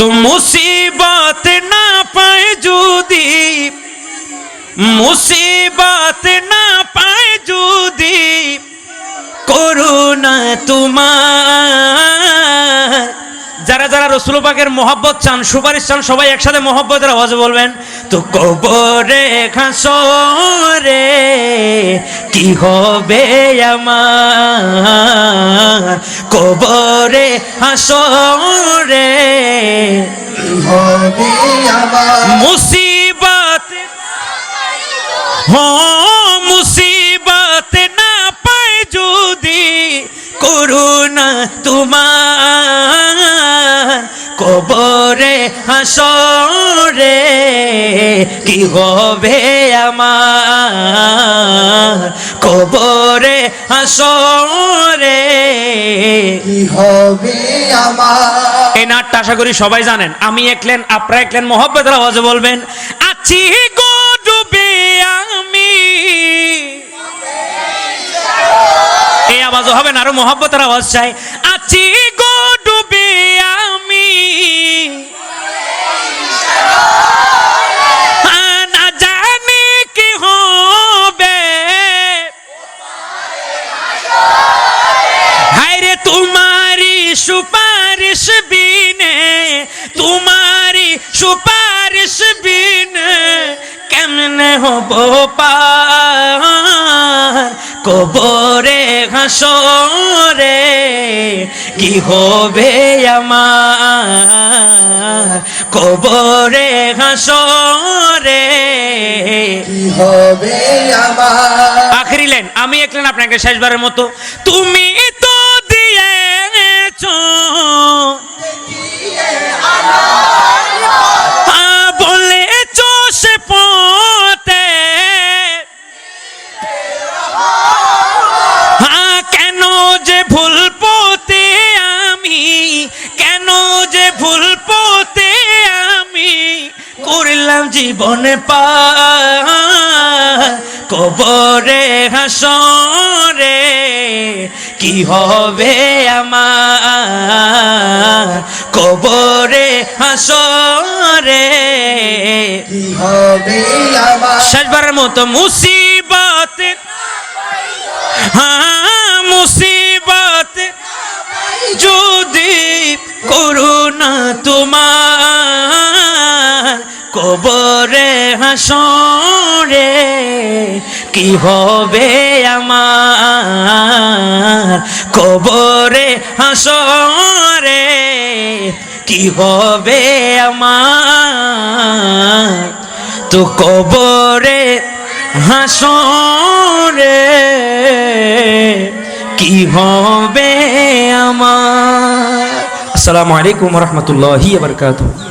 তো মুসিবত না পায় যদি, মুসিবত না পায় যদি, করুণা তোমার। যারা যারা রসুল পাকের মোহব্বত চান, সুপারিশ চান, সবাই একসাথে মোহব্বতের আওয়াজে বলবেন, তো কবরে খাসরে কি হবে আমার? কবরে হাসরে হবে আমার? মুসিবত হ কবরে হাসরে কি হবে আমার? কবরে হাসরে কি হবে আমার? এই নাটটা আশা করি সবাই জানেন। আমি একলেন আপনারা একলেন মোহব্বতের আওয়াজে বলবেন আছি গো ডুবে আমি। এই আওয়াজও হবে না আরও মোহব্বতের আওয়াজ চাই। বিনে কেমনে হব পার? কবরে হাসরে কি হবে আমার? কবরে হাসরে কি হবে আমার? আখেরি লাইন আমি একলেন আপনাকে শেষবারের মতো। তুমি ভুল পথে আমি, কেন যে ভুল পথে আমি করলাম জীবনে পা কবরে, হাসরে, কি হবে আমার? কবরে, হাসরে, কি হবে আমার? শেষবারের মতো মুসিবত হ্যাঁ কবরে হাসরে, কি হবে আমার? কবরে হাসরে, কি হবে আমার? তো কবরে হাসরে, কি হবে আমার? আসসালামু আলাইকুম রহমতুল্লাহি বারকাতুহ।